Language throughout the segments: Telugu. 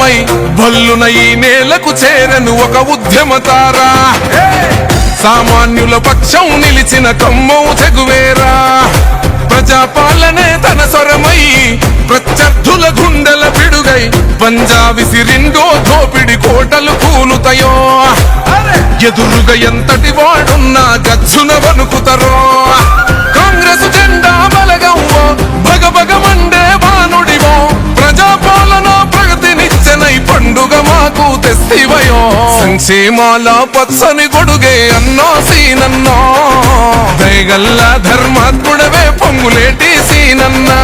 బలమై భల్లున ఈ నేలకు చేరను ఒక ఉద్యమతారా సామాన్యుల పక్షం నిలిచిన కమ్మం తెగువేరా. ప్రజాపాలనే తన స్వరమై ప్రత్యర్థుల గుండెల పిడుగై పంజా విసిరిండో దోపిడి కోటలు కూలుతాయో. ఎదురుగా ఎంతటి వాడున్నా గచ్చున వణుకుతరో. మాకు సంక్షేమాల పచ్చని గొడుగే అన్నో సీనన్నో. దయగల్ల ధర్మాత్ముడవే పొంగులేటి సీనన్నా.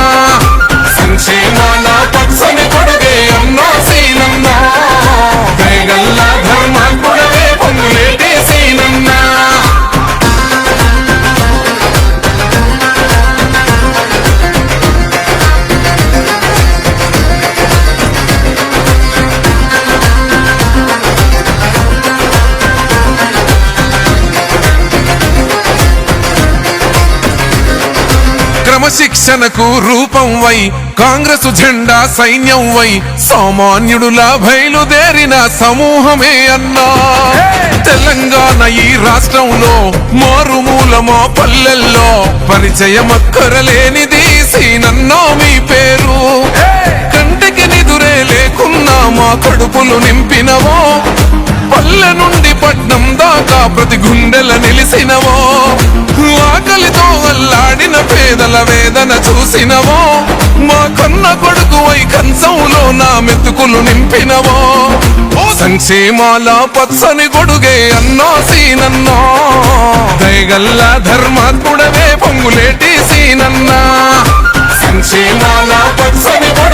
క్రమశిక్షణకు రూపం వై కాంగ్రెస్ జెండా సైన్యం వై సామాన్యుడులా బయలుదేరిన సమూహమే అన్నా. తెలంగాణ ఈ రాష్ట్రంలో మారుమూలమా పల్లెల్లో పరిచయం అక్కరలేనిది సీనన్నా మీ పేరు. కంటికి నిదురే లేకున్నా మా కడుపులు నింపినవో పల్లె నుండి పట్నం దాకా ప్రతి గుండెల నిలిసినవో? ఆకలితో అల్లాడిన పేదల వేదన చూసినవో? మా కన్న కొడుకు వై కంచంలో నా మెతుకులు నింపినవో? సంక్షేమాల పచ్చని గొడుగే అన్నో సీనన్నో. దయగల్ల ధర్మాత్ముడవే పొంగులేటి సీనన్నా. సంక్షేమాల పచ్చని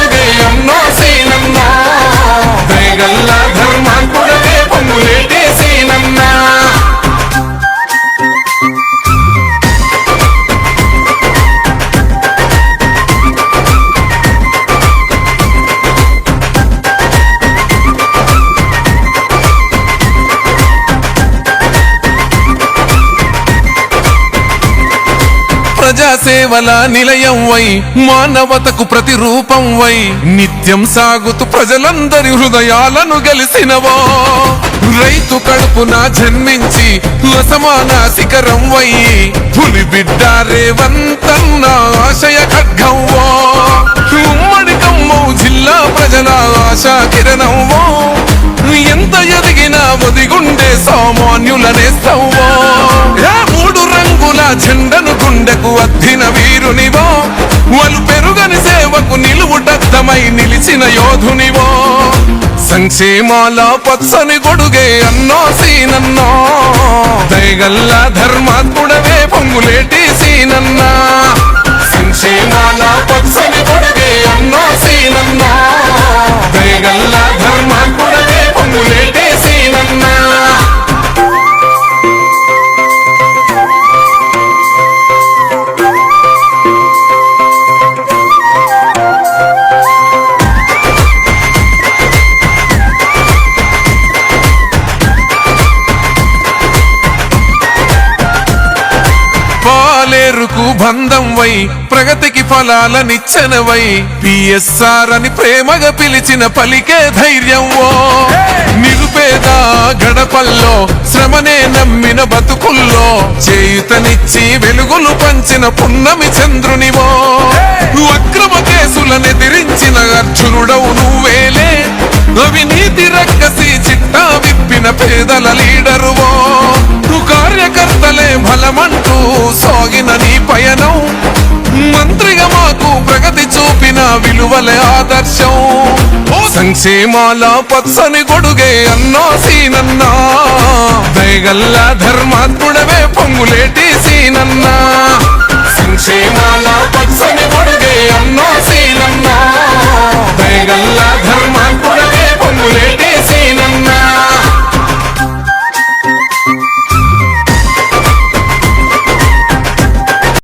ప్రజాసేవల నిలయం వై మానవతకు ప్రతిరూపం వై నిత్యం సాగుతూ ప్రజలందరి హృదయాలను గెలిసినవో. రైతు కడుపున జన్మించి అసమాన శిఖరం వై పులి బిడ్డ రేవంతన్న ఆశయ ఖడ్గంవో ఉమ్మడి కమ్మౌ జిల్లా ప్రజల ఆశా కిరణంవో ఎంత ఎదిగినా ఒదిగుండే సామాన్యుల నేస్తవ్వో మూడు రంగుల జెండ గుండెకు అద్దిన వీరునివో వలు పెరుగని సేవకు నిలువుటద్దమై నిలిచిన యోధునివో. సంక్షేమాల పచ్చని గొడుగే అన్నో సీనన్నో. దయగల్ల ధర్మాత్ముడవే పొంగులేటి సీనన్నా. పాలేరుకు బంధం వై ప్రగతికి ఫలాల నిచ్చెనవై పిఎస్ఆర్ అని ప్రేమగా పిలిచిన పలికే ధైర్యం ఓ. నిరుపేద గడపల్లో శ్రమనే నమ్మిన బతుకుల్లో చేయుతనిచ్చి వెలుగులు పంచిన పున్నమి చంద్రునివో అక్రమ కేసులనెదిరించిన అర్జునుడవు నువ్వేలే. అవినీతి రక్కసి సీమాల పచ్చని గొడుగే అన్నా సీనన్నా. దయగల్ల ధర్మాత్ముడవే పొంగులేటి సీనన్నా.